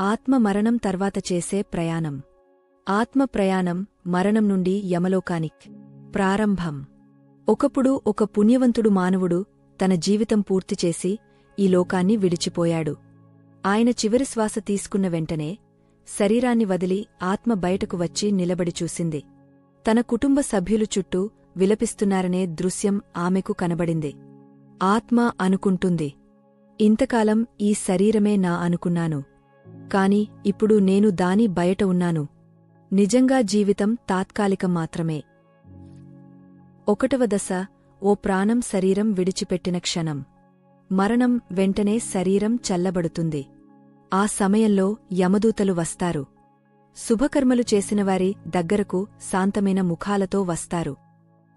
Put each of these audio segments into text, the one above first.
ఆత్మ మరణం తర్వాత చేసే ప్రయాణం. ఆత్మ ప్రయాణం మరణం నుండి యమలోకానిక్ ప్రారంభం. ఒకప్పుడు ఒక పుణ్యవంతుడు మానవుడు తన జీవితం పూర్తిచేసి ఈ లోకాన్ని విడిచిపోయాడు. ఆయన చివరి శ్వాస తీసుకున్న వెంటనే శరీరాన్ని వదిలి ఆత్మ బయటకు వచ్చి నిలబడి చూసింది. తన కుటుంబ సభ్యులు చుట్టూ విలపిస్తున్నారనే దృశ్యం ఆమెకు కనబడింది. ఆత్మ అనుకుంటుంది ఇంతకాలం ఈ శరీరమే నా అనుకున్నాను. కాని ఇప్పుడు నేను దాని బయట ఉన్నాను. నిజంగా జీవితం తాత్కాలికం మాత్రమే. ఒకటవ దశ ఓ ప్రాణం శరీరం విడిచిపెట్టిన క్షణం. మరణం వెంటనే శరీరం చల్లబడుతుంది. ఆ సమయంలో యమదూతలు వస్తారు. శుభకర్మలు చేసినవారి దగ్గరకు శాంతమైన ముఖాలతో వస్తారు.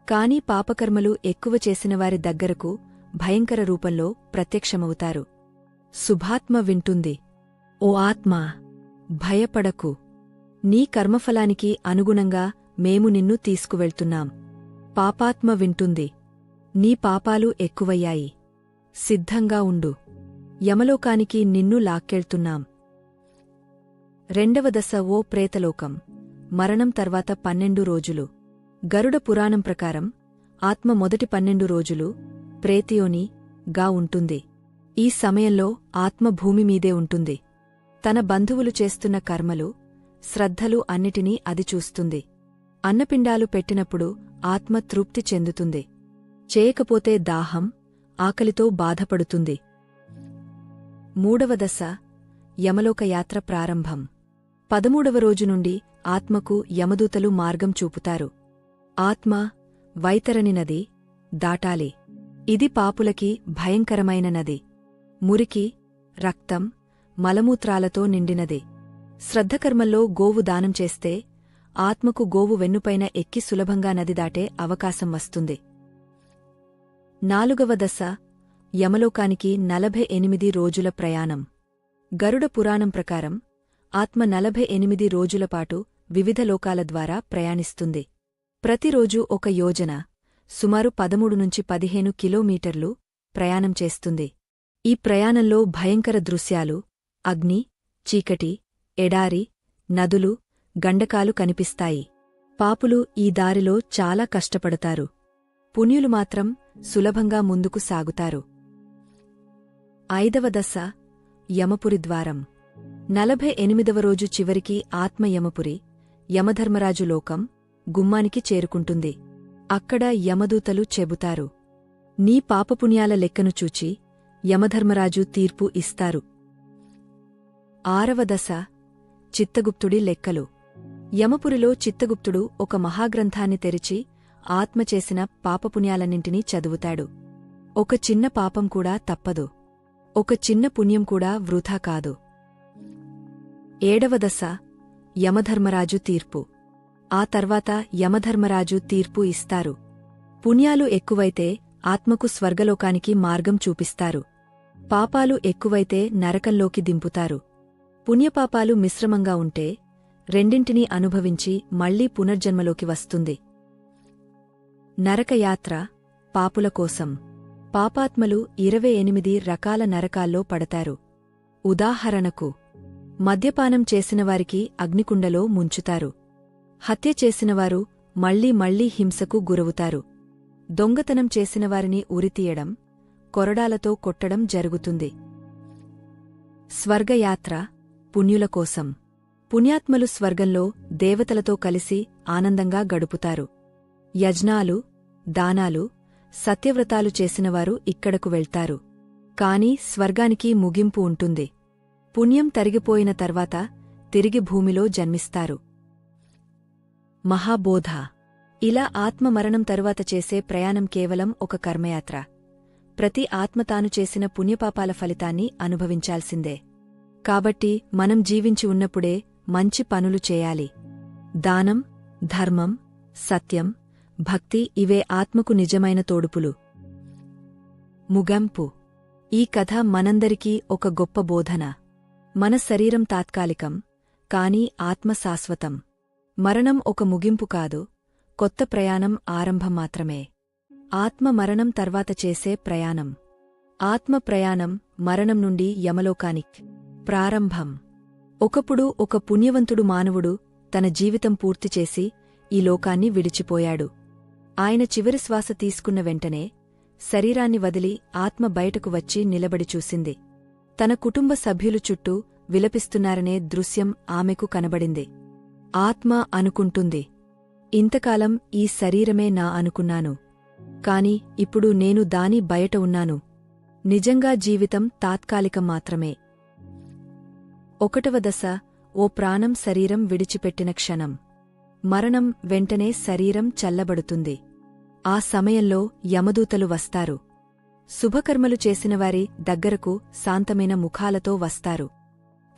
కాని పాపకర్మలు ఎక్కువ చేసినవారి దగ్గరకు భయంకర రూపంలో ప్రత్యక్షమవుతారు. శుభాత్మ వింటుంది. ఓ ఆత్మా భయపడకు. నీ కర్మఫలానికి అనుగుణంగా మేము నిన్ను తీసుకువెళ్తున్నాం. పాపాత్మ వింటుంది. నీ పాపాలు ఎక్కువయ్యాయి. సిద్ధంగా ఉండు. యమలోకానికి నిన్ను లాక్కెళ్తున్నాం. రెండవ దశ ఓ ప్రేతలోకం. మరణం తర్వాత పన్నెండు రోజులు. గరుడ పురాణం ప్రకారం ఆత్మ మొదటి పన్నెండు రోజులు ప్రేతియోని గా ఉంటుంది. ఈ సమయంలో ఆత్మ భూమి మీదే ఉంటుంది. తన బంధువులు చేస్తున్న కర్మలు శ్రద్ధలు అన్నిటినీ అది చూస్తుంది. అన్నపిండాలు పెట్టినప్పుడు ఆత్మ తృప్తి చెందుతుంది. చేయకపోతే దాహం ఆకలితో బాధపడుతుంది. మూడవ దశ యమలోకయాత్ర ప్రారంభం. పదమూడవ రోజు నుండి ఆత్మకు యమదూతలు మార్గం చూపుతారు. ఆత్మ వైతరని నది దాటాలి. ఇది పాపులకి భయంకరమైన నది. మురికి రక్తం మలమూత్రాలతో నిండినది. శ్రద్ధకర్మల్లో గోవు దానం చేస్తే ఆత్మకు గోవు వెన్నుపైన ఎక్కి సులభంగా నది దాటే అవకాశం వస్తుంది. నాలుగవ దశ యమలోకానికి నలభై ఎనిమిది రోజుల ప్రయాణం. గరుడ పురాణం ప్రకారం ఆత్మ నలభై ఎనిమిది రోజులపాటు వివిధ లోకాల ద్వారా ప్రయాణిస్తుంది. ప్రతిరోజు ఒక యోజన సుమారు పదమూడు నుంచి పదిహేను కిలోమీటర్లు ప్రయాణం చేస్తుంది. ఈ ప్రయాణంలో భయంకర దృశ్యాలు అగ్ని చీకటి ఎడారి నదులు గండకాలు కనిపిస్తాయి. పాపులు ఈ దారిలో చాలా కష్టపడతారు. పుణ్యులు మాత్రం సులభంగా ముందుకు సాగుతారు. ఐదవ దశ యమపురి ద్వారం. నలభై ఎనిమిదవ రోజు చివరికి ఆత్మ యమపురి యమధర్మరాజు లోకం గుమ్మానికి చేరుకుంటుంది. అక్కడ యమదూతలు చెబుతారు. నీ పాపపుణ్యాల లెక్కను చూచి యమధర్మరాజు తీర్పు ఇస్తారు. ఆరవ దశ చిత్తగుప్తుడి లెక్కలు. యమపురిలో చిత్తగుప్తుడు ఒక మహాగ్రంథాన్ని తెరిచి ఆత్మ చేసిన పాపపుణ్యాలన్నింటినీ చదువుతాడు. ఒక చిన్న పాపం కూడా తప్పదు. ఒక చిన్న పుణ్యం కూడా వృథా కాదు. ఏడవ దశ యమధర్మరాజు తీర్పు. ఆ తర్వాత యమధర్మరాజు తీర్పు ఇస్తారు. పుణ్యాలు ఎక్కువైతే ఆత్మకు స్వర్గలోకానికి మార్గం చూపిస్తారు. పాపాలు ఎక్కువైతే నరకంలోకి దింపుతారు. పుణ్యపాపాలు మిశ్రమంగా ఉంటే రెండింటినీ అనుభవించి మళ్ళీ పునర్జన్మలోకి వస్తుంది. నరకయాత్ర పాపుల కోసం. పాపాత్మలు ఇరవై ఎనిమిది రకాల నరకాల్లో పడతారు. ఉదాహరణకు మద్యపానం చేసినవారికి అగ్నికుండలో ముంచుతారు. హత్య చేసినవారు మళ్ళీ మళ్ళీ హింసకు గురవుతారు. దొంగతనం చేసినవారిని ఉరితీయడం కొరడాలతో కొట్టడం జరుగుతుంది. స్వర్గయాత్ర పుణ్యుల కోసం. పుణ్యాత్మలు స్వర్గంలో దేవతలతో కలిసి ఆనందంగా గడుపుతారు. యజ్ఞాలు దానాలు సత్యవ్రతాలు చేసినవారు ఇక్కడకు వెళ్తారు. కాని స్వర్గానికి ముగింపు ఉంటుంది. పుణ్యం తరిగిపోయిన తర్వాత తిరిగి భూమిలో జన్మిస్తారు. మహాబోధ. ఇలా ఆత్మమరణం తరువాత చేసే ప్రయాణం కేవలం ఒక కర్మయాత్ర. ప్రతి ఆత్మ తాను చేసిన పుణ్యపాపాల ఫలితాన్ని అనుభవించాల్సిందే. కాబట్టి మనం జీవించి ఉన్నప్పుడే మంచి పనులు చేయాలి. దానం ధర్మం సత్యం భక్తి ఇవే ఆత్మకు నిజమైన తోడుపులు. ముగంపు. ఈ కథ మనందరికీ ఒక గొప్ప బోధన. మన శరీరం తాత్కాలికం కాని ఆత్మ శాశ్వతం మరణం ఒక ముగింపు కాదు కొత్త ప్రయాణం ఆరంభం మాత్రమే. ఆత్మ మరణం తర్వాత చేసే ప్రయాణం. ఆత్మ ప్రయాణం మరణం నుండి యమలోకానిక్. ప్రారంభం. ఒకప్పుడు ఒక పుణ్యవంతుడు మానవుడు తన జీవితం పూర్తిచేసి ఈ లోకాన్ని విడిచిపోయాడు. ఆయన చివరి శ్వాస తీసుకున్న వెంటనే శరీరాన్ని వదిలి ఆత్మ బయటకు వచ్చి నిలబడి చూసింది. తన కుటుంబ సభ్యులు చుట్టూ విలపిస్తున్నారనే దృశ్యం ఆమెకు కనబడింది. ఆత్మ అనుకుంటుంది ఇంతకాలం ఈ శరీరమే నా అనుకున్నాను. కాని ఇప్పుడు నేను దాని బయట ఉన్నాను. నిజంగా జీవితం తాత్కాలికం మాత్రమే. ఒకటవ దశ ఓ ప్రాణం శరీరం విడిచిపెట్టిన క్షణం. మరణం వెంటనే శరీరం చల్లబడుతుంది. ఆ సమయంలో యమదూతలు వస్తారు. శుభకర్మలు చేసినవారి దగ్గరకు శాంతమైన ముఖాలతో వస్తారు.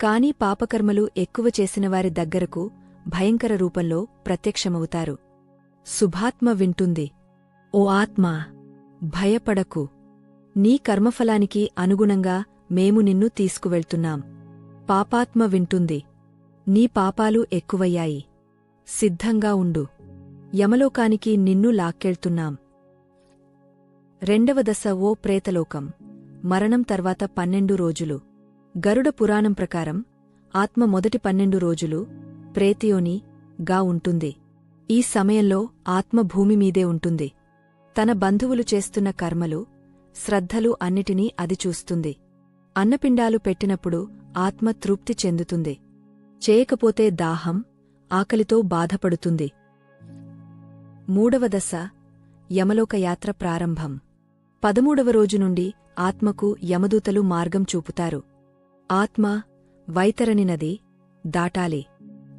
కాని పాపకర్మలు ఎక్కువ చేసినవారి దగ్గరకు భయంకర రూపంలో ప్రత్యక్షమవుతారు. శుభాత్మ వింటుంది. ఓ ఆత్మా భయపడకు. నీ కర్మఫలానికి అనుగుణంగా మేము నిన్ను తీసుకువెళ్తున్నాం. పాపాత్మ వింటుంది. నీ పాపాలు ఎక్కువయ్యాయి. సిద్ధంగా ఉండు. యమలోకానికి నిన్ను లాక్కెళ్తున్నాం. రెండవ దశ ఓ ప్రేతలోకం. మరణం తర్వాత పన్నెండు రోజులు. గరుడ పురాణం ప్రకారం ఆత్మ మొదటి పన్నెండు రోజులు ప్రేతియోని గా ఉంటుంది. ఈ సమయంలో ఆత్మ భూమిమీదే ఉంటుంది. తన బంధువులు చేస్తున్న కర్మలు శ్రద్ధలు అన్నిటినీ అది చూస్తుంది. అన్నపిండాలు పెట్టినప్పుడు ఆత్మ తృప్తి చెందుతుంది. చేయకపోతే దాహం ఆకలితో బాధపడుతుంది. మూడవ దశ యమలోకయాత్ర ప్రారంభం. పదమూడవ రోజు నుండి ఆత్మకు యమదూతలు మార్గం చూపుతారు. ఆత్మ వైతరని నది దాటాలి.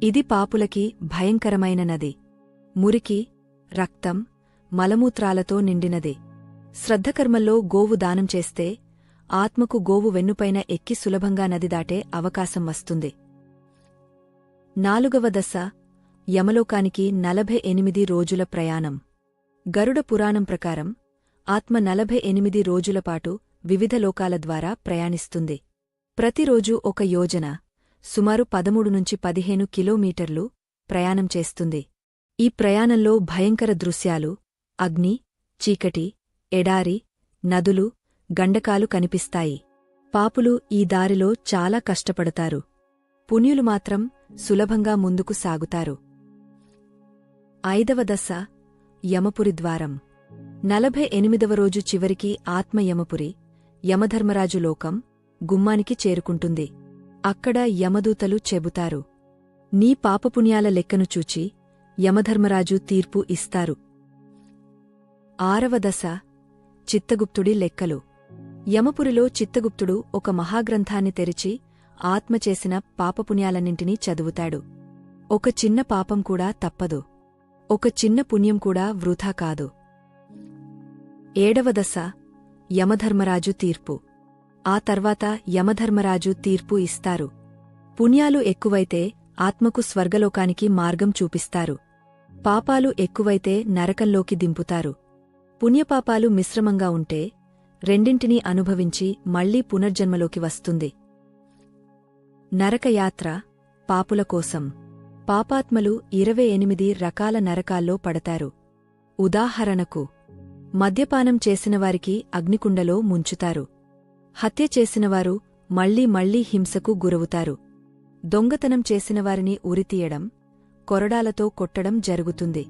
ఇది పాపులకి భయంకరమైన నది. మురికి రక్తం మలమూత్రాలతో నిండినది. శ్రద్ధకర్మల్లో గోవు దానం చేస్తే ఆత్మకు గోవు వెన్నుపైన ఎక్కి సులభంగా నది దాటే అవకాశం వస్తుంది. నాలుగవ దశ యమలోకానికి నలభై ఎనిమిది రోజుల ప్రయాణం. గరుడ పురాణం ప్రకారం ఆత్మ నలభై ఎనిమిది రోజులపాటు వివిధ లోకాల ద్వారా ప్రయాణిస్తుంది. ప్రతిరోజు ఒక యోజన సుమారు పదమూడు నుంచి పదిహేను కిలోమీటర్లు ప్రయాణం చేస్తుంది. ఈ ప్రయాణంలో భయంకర దృశ్యాలు అగ్ని చీకటి ఎడారి నదులు గండకాలు కనిపిస్తాయి. పాపులు ఈ దారిలో చాలా కష్టపడతారు. పుణ్యులు మాత్రం సులభంగా ముందుకు సాగుతారు. ఐదవ దశ యమపురి ద్వారం. నలభై ఎనిమిదవ రోజు చివరికి ఆత్మ యమపురి యమధర్మరాజు లోకం గుమ్మానికి చేరుకుంటుంది. అక్కడ యమదూతలు చెబుతారు. నీ పాపపుణ్యాల లెక్కను చూచి యమధర్మరాజు తీర్పు ఇస్తారు. ఆరవ దశ చిత్తగుప్తుడి లెక్కలు. యమపురిలో చిత్తగుప్తుడు ఒక మహాగ్రంథాన్ని తెరిచి ఆత్మ చేసిన పాపపుణ్యాలన్నింటినీ చదువుతాడు. ఒక చిన్న పాపం కూడా తప్పదు. ఒక చిన్న పుణ్యం కూడా వృథా కాదు. ఏడవ దశ యమధర్మరాజు తీర్పు. ఆ తర్వాత యమధర్మరాజు తీర్పు ఇస్తారు. పుణ్యాలు ఎక్కువైతే ఆత్మకు స్వర్గలోకానికి మార్గం చూపిస్తారు. పాపాలు ఎక్కువైతే నరకంలోకి దింపుతారు. పుణ్యపాపాలు మిశ్రమంగా ఉంటే రెండింటినీ అనుభవించి మళ్ళీ పునర్జన్మలోకి వస్తుంది. నరకయాత్ర పాపుల కోసం. పాపాత్మలు ఇరవై ఎనిమిది రకాల నరకాల్లో పడతారు. ఉదాహరణకు మద్యపానం చేసినవారికి అగ్నికుండలో ముంచుతారు. హత్య చేసినవారు మళ్ళీ మళ్ళీ హింసకు గురవుతారు. దొంగతనం చేసినవారిని ఉరితీయడం కొరడాలతో కొట్టడం జరుగుతుంది.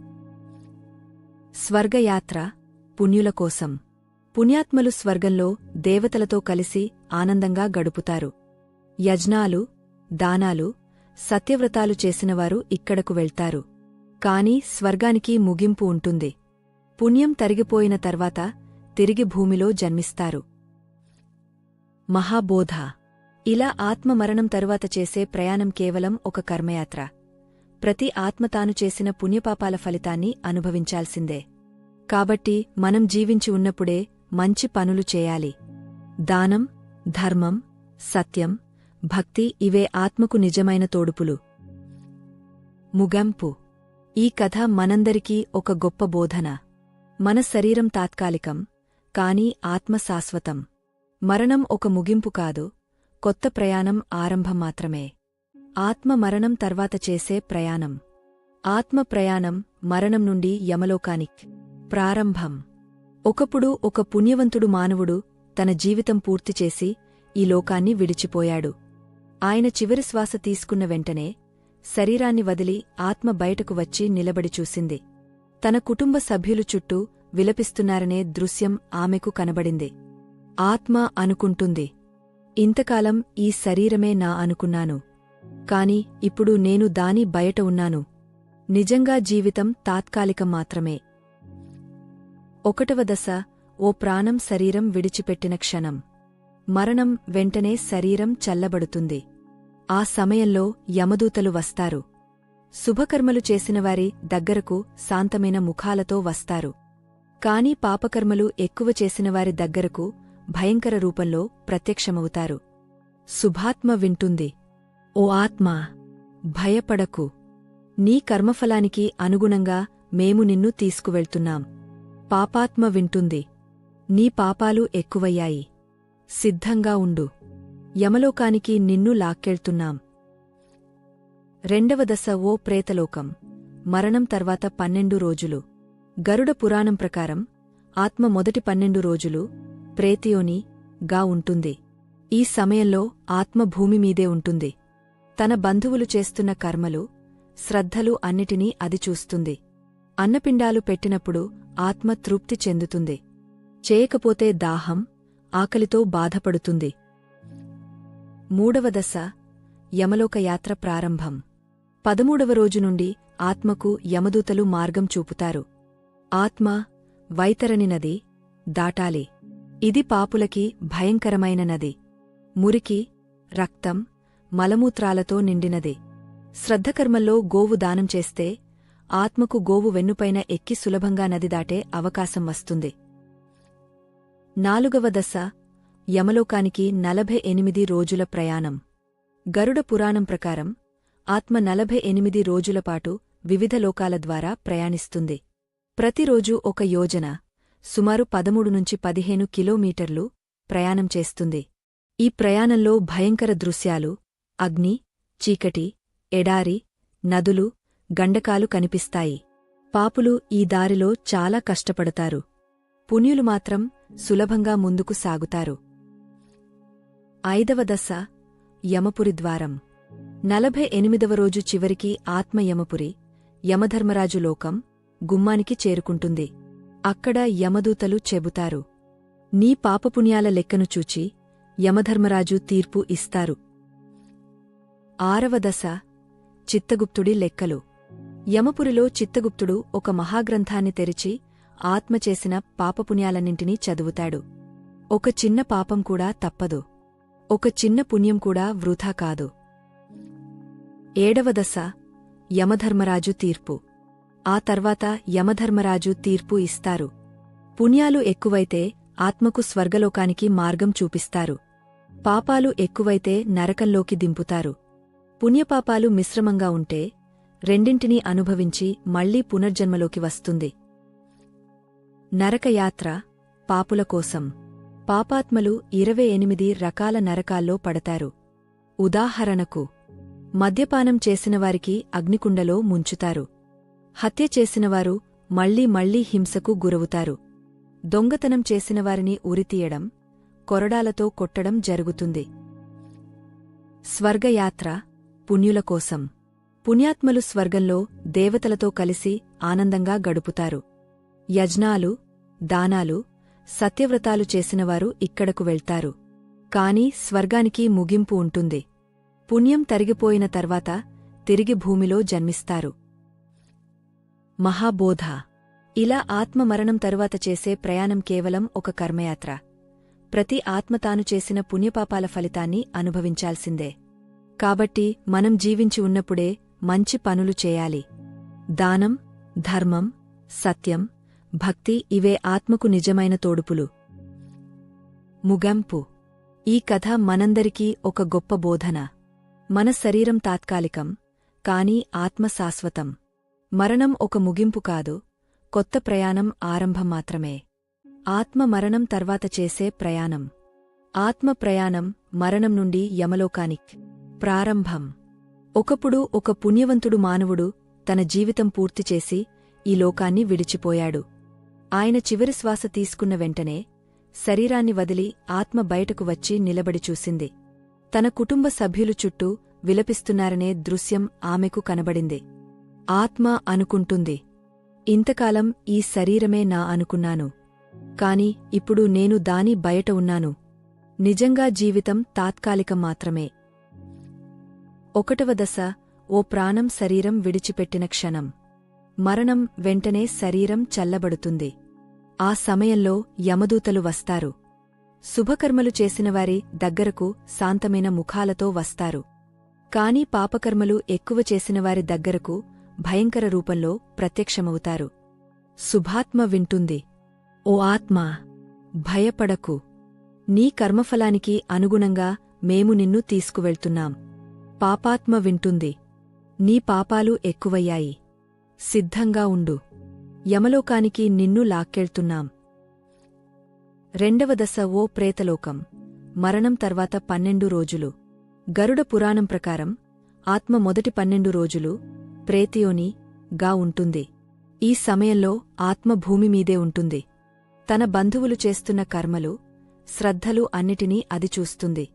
స్వర్గయాత్ర పుణ్యుల కోసం. పుణ్యాత్మలు స్వర్గంలో దేవతలతో కలిసి ఆనందంగా గడుపుతారు. యజ్ఞాలు దానాలు సత్యవ్రతాలు చేసినవారు ఇక్కడకు వెళ్తారు. కాని స్వర్గానికి ముగింపు ఉంటుంది. పుణ్యం తరిగిపోయిన తర్వాత తిరిగి భూమిలో జన్మిస్తారు. మహాబోధ. ఇలా ఆత్మమరణం తరువాత చేసే ప్రయాణం కేవలం ఒక కర్మయాత్ర. ప్రతి ఆత్మ తాను చేసిన పుణ్యపాపాల ఫలితాన్ని అనుభవించాల్సిందే. కాబట్టి మనం జీవించి ఉన్నప్పుడే మంచి పనులు చేయాలి. దానం ధర్మం సత్యం భక్తి ఇవే ఆత్మకు నిజమైన తోడుపులు. ముగంపు. ఈ కథ మనందరికీ ఒక గొప్ప బోధన. మన శరీరం తాత్కాలికం కాని ఆత్మ శాశ్వతం మరణం ఒక ముగింపు కాదు కొత్త ప్రయాణం ఆరంభం మాత్రమే. ఆత్మ మరణం తర్వాత చేసే ప్రయాణం. ఆత్మ ప్రయాణం మరణం నుండి యమలోకానిక్ ప్రారంభం. ఒకప్పుడు ఒక పుణ్యవంతుడు మానవుడు తన జీవితం పూర్తిచేసి ఈ లోకాన్ని విడిచిపోయాడు. ఆయన చివరి శ్వాస తీసుకున్న వెంటనే శరీరాన్ని వదిలి ఆత్మ బయటకు వచ్చి నిలబడి చూసింది. తన కుటుంబ సభ్యులు చుట్టూ విలపిస్తున్నారనే దృశ్యం ఆమెకు కనబడింది. ఆత్మ అనుకుంటుంది ఇంతకాలం ఈ శరీరమే నా అనుకున్నాను. కాని ఇప్పుడు నేను దాని బయట ఉన్నాను. నిజంగా జీవితం తాత్కాలికం మాత్రమే. ఒకటవ దశ ఓ ప్రాణం శరీరం విడిచిపెట్టిన క్షణం. మరణం వెంటనే శరీరం చల్లబడుతుంది. ఆ సమయంలో యమదూతలు వస్తారు. శుభకర్మలు చేసినవారి దగ్గరకు శాంతమైన ముఖాలతో వస్తారు. కాని పాపకర్మలు ఎక్కువ చేసినవారి దగ్గరకు భయంకర రూపంలో ప్రత్యక్షమవుతారు. శుభాత్మ వింటుంది. ఓ ఆత్మా భయపడకు. నీ కర్మఫలానికి అనుగుణంగా మేము నిన్ను తీసుకువెళ్తున్నాం. పాపాత్మ వింటుంది. నీ పాపాలు ఎక్కువయ్యాయి. సిద్ధంగా ఉండు. యమలోకానికి నిన్ను లాక్కెళ్తున్నాం. రెండవ దశ ఓ ప్రేతలోకం. మరణం తర్వాత పన్నెండు రోజులు. గరుడ పురాణం ప్రకారం ఆత్మ మొదటి పన్నెండు రోజులు ప్రేతియోని గా ఉంటుంది. ఈ సమయంలో ఆత్మ భూమిమీదే ఉంటుంది. తన బంధువులు చేస్తున్న కర్మలు శ్రద్ధలు అన్నిటినీ అది చూస్తుంది. అన్నపిండాలు పెట్టినప్పుడు ఆత్మ తృప్తి చెందుతుంది. చేయకపోతే దాహం ఆకలితో బాధపడుతుంది. మూడవ దశ యమలోకయాత్ర ప్రారంభం. పదమూడవ రోజు నుండి ఆత్మకు యమదూతలు మార్గం చూపుతారు. ఆత్మ వైతరణి నది దాటాలి. ఇది పాపులకి భయంకరమైన నది. మురికి రక్తం మలమూత్రాలతో నిండినది. శ్రద్ధకర్మల్లో గోవు దానం చేస్తే ఆత్మకు గోవు వెన్నుపైన ఎక్కి సులభంగా నది దాటే అవకాశం వస్తుంది. నాలుగవ దశ యమలోకానికి నలభై ఎనిమిది రోజుల ప్రయాణం. గరుడ పురాణం ప్రకారం ఆత్మ నలభై ఎనిమిది రోజులపాటు వివిధ లోకాల ద్వారా ప్రయాణిస్తుంది. ప్రతిరోజు ఒక యోజన సుమారు పదమూడు నుంచి పదిహేను కిలోమీటర్లు ప్రయాణం చేస్తుంది. ఈ ప్రయాణంలో భయంకర దృశ్యాలు అగ్ని చీకటి ఎడారి నదులు గండకాలు కనిపిస్తాయి. పాపులు ఈ దారిలో చాలా కష్టపడతారు. పుణ్యులు మాత్రం సులభంగా ముందుకు సాగుతారు. ఐదవ దశ యమపురి ద్వారం. నలభై ఎనిమిదవ రోజు చివరికి ఆత్మ యమపురి యమధర్మరాజు లోకం గుమ్మానికి చేరుకుంటుంది. అక్కడ యమదూతలు చెబుతారు. నీ పాపపుణ్యాల లెక్కను చూచి యమధర్మరాజు తీర్పు ఇస్తారు. ఆరవ దశ చిత్తగుప్తుడి లెక్కలు. యమపురిలో చిత్తగుప్తుడు ఒక మహాగ్రంథాన్ని తెరిచి ఆత్మ చేసిన పాపపుణ్యాలన్నింటినీ చదువుతాడు. ఒక చిన్న పాపం కూడా తప్పదు. ఒక చిన్న పుణ్యం కూడా వృథా కాదు. ఏడవ దశ యమధర్మరాజు తీర్పు. ఆ తర్వాత యమధర్మరాజు తీర్పు ఇస్తారు. పుణ్యాలు ఎక్కువైతే ఆత్మకు స్వర్గలోకానికి మార్గం చూపిస్తారు. పాపాలు ఎక్కువైతే నరకంలోకి దింపుతారు. పుణ్యపాపాలు మిశ్రమంగా ఉంటే రెండింటినీ అనుభవించి మళ్ళీ పునర్జన్మలోకి వస్తుంది. నరకయాత్ర పాపుల కోసం. పాపాత్మలు ఇరవై ఎనిమిది రకాల నరకాల్లో పడతారు. ఉదాహరణకు మద్యపానం చేసినవారికి అగ్నికుండలో ముంచుతారు. హత్య చేసినవారు మళ్ళీ మళ్ళీ హింసకు గురవుతారు. దొంగతనం చేసినవారిని ఉరితీయడం కొరడాలతో కొట్టడం జరుగుతుంది. స్వర్గయాత్ర పుణ్యుల కోసం. పుణ్యాత్మలు స్వర్గంలో దేవతలతో కలిసి ఆనందంగా గడుపుతారు. యజ్ఞాలు దానాలు సత్యవ్రతాలు చేసినవారు ఇక్కడకు వెళ్తారు. కాని స్వర్గానికి ముగింపు ఉంటుంది. పుణ్యం తరిగిపోయిన తర్వాత తిరిగి భూమిలో జన్మిస్తారు. మహాబోధ. ఇలా ఆత్మమరణం తరువాత చేసే ప్రయాణం కేవలం ఒక కర్మయాత్ర. ప్రతి ఆత్మ తాను చేసిన పుణ్యపాపాల ఫలితాన్ని అనుభవించాల్సిందే. కాబట్టి మనం జీవించి ఉన్నప్పుడే మంచి పనులు చేయాలి. దానం ధర్మం సత్యం భక్తి ఇవే ఆత్మకు నిజమైన తోడుపులు. ముగంపు. ఈ కథ మనందరికీ ఒక గొప్ప బోధన. మన శరీరం తాత్కాలికం కాని ఆత్మ శాశ్వతం మరణం ఒక ముగింపు కాదు కొత్త ప్రయాణం ఆరంభం మాత్రమే. ఆత్మ మరణం తర్వాత చేసే ప్రయాణం. ఆత్మ ప్రయాణం మరణం నుండి యమలోకానిక్ ప్రారంభం. ఒకప్పుడు ఒక పుణ్యవంతుడు మానవుడు తన జీవితం పూర్తిచేసి ఈ లోకాన్ని విడిచిపోయాడు. ఆయన చివరి శ్వాస తీసుకున్న వెంటనే శరీరాన్ని వదిలి ఆత్మ బయటకు వచ్చి నిలబడి చూసింది. తన కుటుంబ సభ్యులు చుట్టూ విలపిస్తున్నారనే దృశ్యం ఆమెకు కనబడింది. ఆత్మ అనుకుంటుంది ఇంతకాలం ఈ శరీరమే నా అనుకున్నాను. కాని ఇప్పుడు నేను దాని బయట ఉన్నాను. నిజంగా జీవితం తాత్కాలికం మాత్రమే. ఒకటవ దశ ఓ ప్రాణం శరీరం విడిచిపెట్టిన క్షణం. మరణం వెంటనే శరీరం చల్లబడుతుంది. ఆ సమయంలో యమదూతలు వస్తారు. శుభకర్మలు చేసినవారి దగ్గరకు శాంతమైన ముఖాలతో వస్తారు. కాని పాపకర్మలు ఎక్కువ చేసినవారి దగ్గరకు భయంకర రూపంలో ప్రత్యక్షమవుతారు. శుభాత్మ వింటుంది. ఓ ఆత్మా! భయపడకు. నీ కర్మఫలానికి అనుగుణంగా మేము నిన్ను తీసుకువెళ్తున్నాం. పాపాత్మ వింటుంది. నీ పాపాలు ఎక్కువయ్యాయి. సిద్ధంగా ఉండు. యమలోకానికి నిన్ను లాక్కెళ్తున్నాం. రెండవ దశ ఓ ప్రేతలోకం. మరణం తర్వాత పన్నెండు రోజులు. గరుడ పురాణం ప్రకారం ఆత్మ మొదటి పన్నెండు రోజులు ప్రేతియోని గా ఉంటుంది. ఈ సమయంలో ఆత్మ భూమిమీదే ఉంటుంది. తన బంధువులు చేస్తున్న కర్మలు శ్రద్ధలు అన్నిటినీ అది చూస్తుంది.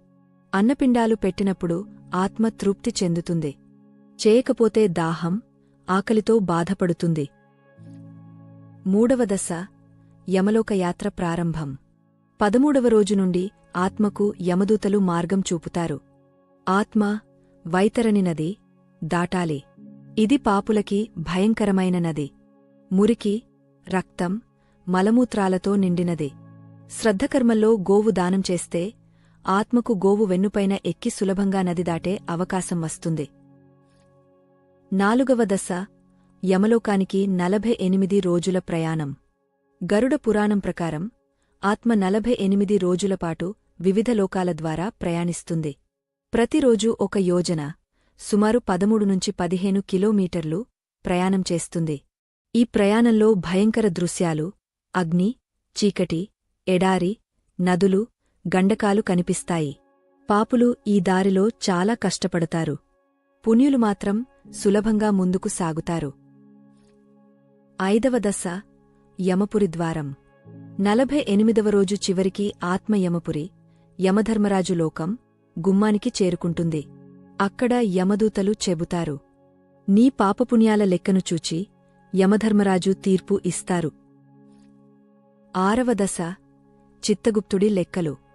అన్నపిండాలు పెట్టినప్పుడు ఆత్మ తృప్తి చెందుతుంది. చేయకపోతే దాహం ఆకలితో బాధపడుతుంది. మూడవ దశ యమలోకయాత్ర ప్రారంభం. పదమూడవ రోజు నుండి ఆత్మకు యమదూతలు మార్గం చూపుతారు. ఆత్మ వైతరణి నది దాటాలి. ఇది పాపులకి భయంకరమైన నది. మురికి రక్తం మలమూత్రాలతో నిండినది. శ్రద్ధకర్మల్లో గోవు దానం చేస్తే ఆత్మకు గోవు వెన్నుపైన ఎక్కి సులభంగా నది దాటే అవకాశం వస్తుంది. నాలుగవ దశ యమలోకానికి నలభై ఎనిమిది రోజుల ప్రయాణం. గరుడ పురాణం ప్రకారం ఆత్మ నలభై ఎనిమిది రోజులపాటు వివిధ లోకాల ద్వారా ప్రయాణిస్తుంది. ప్రతిరోజూ ఒక యోజన సుమారు పదమూడు నుంచి పదిహేను కిలోమీటర్లు ప్రయాణం చేస్తుంది. ఈ ప్రయాణంలో భయంకర దృశ్యాలు అగ్ని చీకటి ఎడారి నదులు గండకాలు కనిపిస్తాయి. పాపులు ఈ దారిలో చాలా కష్టపడతారు. పుణ్యులు మాత్రం సులభంగా ముందుకు సాగుతారు. ఐదవ దశ యమపురి ద్వారం. నలభై ఎనిమిదవ రోజు చివరికి ఆత్మ యమపురి యమధర్మరాజు లోకం గుమ్మానికి చేరుకుంటుంది. అక్కడ యమదూతలు చెబుతారు. నీ పాపపుణ్యాల లెక్కను చూచి యమధర్మరాజు తీర్పు ఇస్తారు. ఆరవ దశ చిత్తగుప్తుడి లెక్కలు.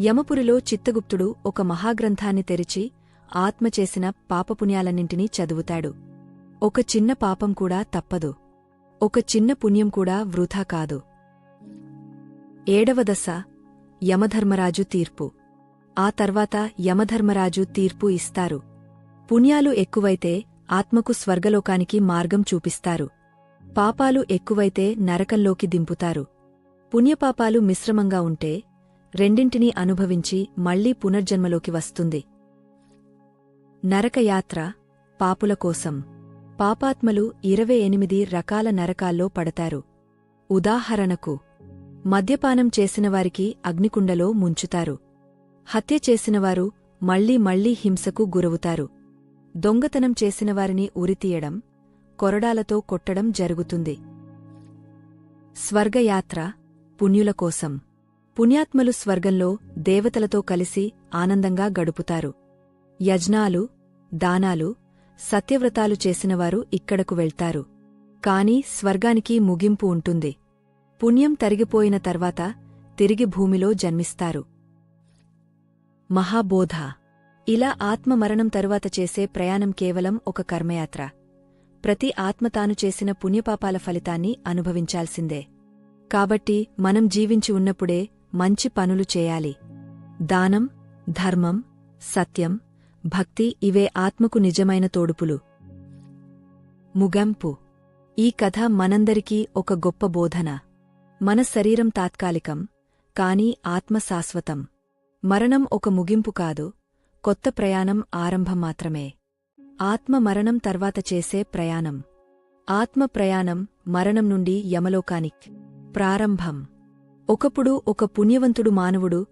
యమపురిలో చిత్తగుప్తుడు ఒక మహాగ్రంథాన్ని తెరిచి ఆత్మ చేసిన పాపపుణ్యాలన్నింటినీ చదువుతాడు. ఒక చిన్న పాపం కూడా తప్పదు. ఒక చిన్న పుణ్యం కూడా వృథా కాదు. ఏడవ దశ యమధర్మరాజు తీర్పు. ఆ తర్వాత యమధర్మరాజు తీర్పు ఇస్తారు. పుణ్యాలు ఎక్కువైతే ఆత్మకు స్వర్గలోకానికి మార్గం చూపిస్తారు. పాపాలు ఎక్కువైతే నరకంలోకి దింపుతారు. పుణ్యపాపాలు మిశ్రమంగా ఉంటే రెండింటినీ అనుభవించి మళ్ళీ పునర్జన్మలోకి వస్తుంది. నరకయాత్ర పాపుల కోసం. పాపాత్మలు ఇరవై ఎనిమిది రకాల నరకాల్లో పడతారు. ఉదాహరణకు మద్యపానం చేసినవారికి అగ్నికుండలో ముంచుతారు. హత్య చేసినవారు మళ్ళీ మళ్ళీ హింసకు గురవుతారు. దొంగతనం చేసినవారిని ఉరితీయడం కొరడాలతో కొట్టడం జరుగుతుంది. స్వర్గయాత్ర పుణ్యుల కోసం. పుణ్యాత్మలు స్వర్గంలో దేవతలతో కలిసి ఆనందంగా గడుపుతారు. యజ్ఞాలు దానాలు సత్యవ్రతాలు చేసినవారు ఇక్కడకు వెళ్తారు. కాని స్వర్గానికి ముగింపు ఉంటుంది. పుణ్యం తరిగిపోయిన తర్వాత తిరిగి భూమిలో జన్మిస్తారు. మహాబోధ. ఇలా ఆత్మమరణం తరువాత చేసే ప్రయాణం కేవలం ఒక కర్మయాత్ర. ప్రతి ఆత్మ తాను చేసిన పుణ్యపాపాల ఫలితాన్ని అనుభవించాల్సిందే. కాబట్టి మనం జీవించి ఉన్నప్పుడే మంచి పనులు చేయాలి. దానం ధర్మం సత్యం భక్తి ఇవే ఆత్మకు నిజమైన తోడుపులు. ముగంపు. ఈ కథ మనందరికీ ఒక గొప్ప బోధన. మన శరీరం తాత్కాలికం కాని ఆత్మ శాశ్వతం మరణం ఒక ముగింపు కాదు కొత్త ప్రయాణం ఆరంభం మాత్రమే. ఆత్మ మరణం తర్వాత చేసే ప్రయాణం. ఆత్మ ప్రయాణం మరణం నుండి యమలోకానిక్ ప్రారంభం. ఒకప్పుడు ఒక పుణ్యవంతుడు మానవుడు